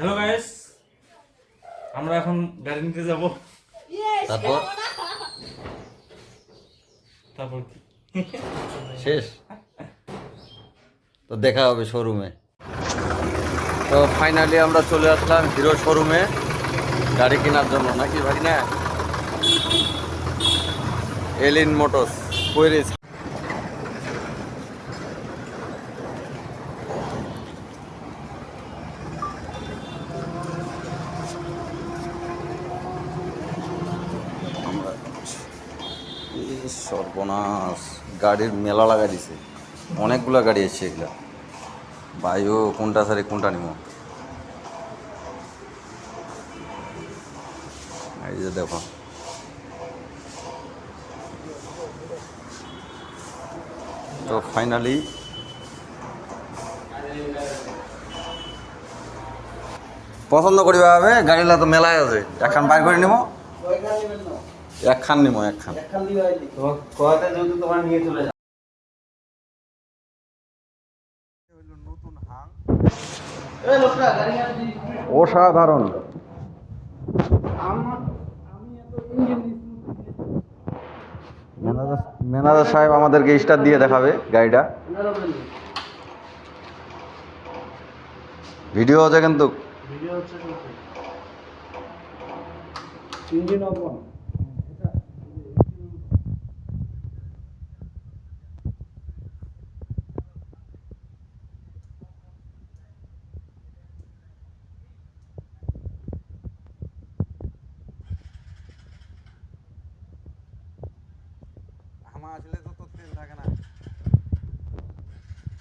Hello guys আমরা এখন গাড়ি নিতে যাব। তারপর? তারপর শেষ? তো দেখা হবে শোরুমে তো ফাইনালি আমরা চলে আসলাম হিরো শোরুমে গাড়ি কেনার জন্য নাকি ভাই না? এলিন মোটরস কৈরিস আমরা এই সর্বনাশ। গাড়ির মেলা লাগা দিছে। অনেকগুলা গাড়ি আছে এগুলা। বায়ু কোনটা সারি কোনটা নিব? এই যে দেখো। তো ফাইনালি পছন্দ করিবা হবে গাড়িলা তো মেলায় আছে। এখন বাইর করে নিব। একখান নিব একখান। কথা যেহেতু তোমার নিয়ে চলে যাও এই লোকটা গাড়ি গাড়ি জিনিস অসাধারণ। আমার আমি এত ইঞ্জিন ম্যানেজার সাহেব আমাদেরকে স্টার দিয়ে দেখাবে গাড়িটা। ভিডিও আছে কিন্তু ভিডিও হচ্ছে engine open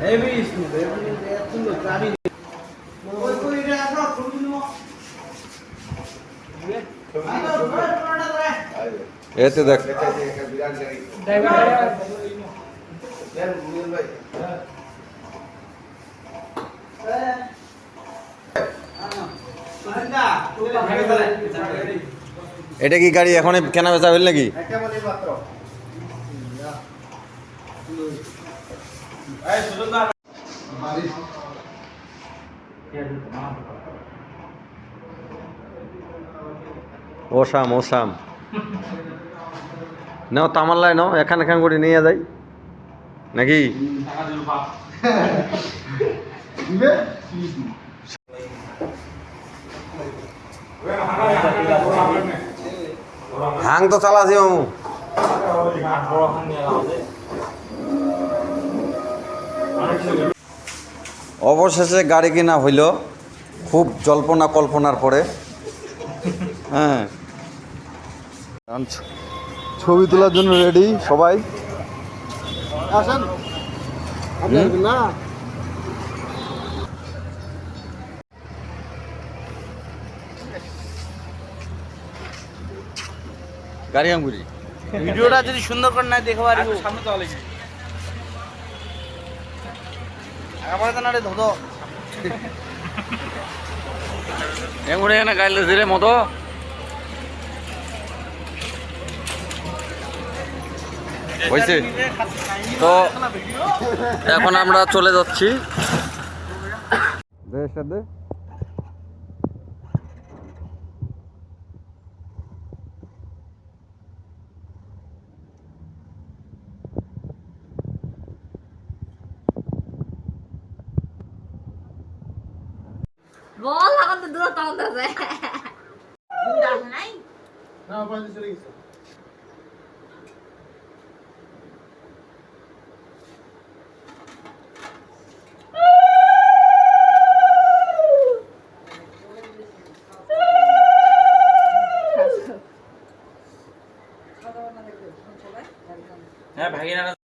heavy smooth heavy এত সুন্দর গাড়ি ওই কই রে আসো ছবি নিও এতে দেখ এটা কি গাড়ি এখন কেনা বেচা হইল নাকি ওসাম ওসাম। নাও, তামাল্লায় নাও, এখান এখান করে নিয়ে যাই। নাকি? হাং তো চালাছি মামু অবশেষে গাড়ি কিনা হইল। খুব জল্পনা কল্পনার পরে। হ্যাঁ। ছবি তোলার জন্য রেডি সবাই? আসেন। না? গাড়ি আমগুড়ি ভিডিওটা যদি সুন্দর করে না দেখতে পারি সামনে তো এখানে গাইলে ধীরে মতো হয়েছে তো এখন আমরা চলে যাচ্ছি। বেশ দে বল এখন তো দূর তখন আছে নাই না পাঁচ চলে গেছে হ্যাঁ ভাগিনারা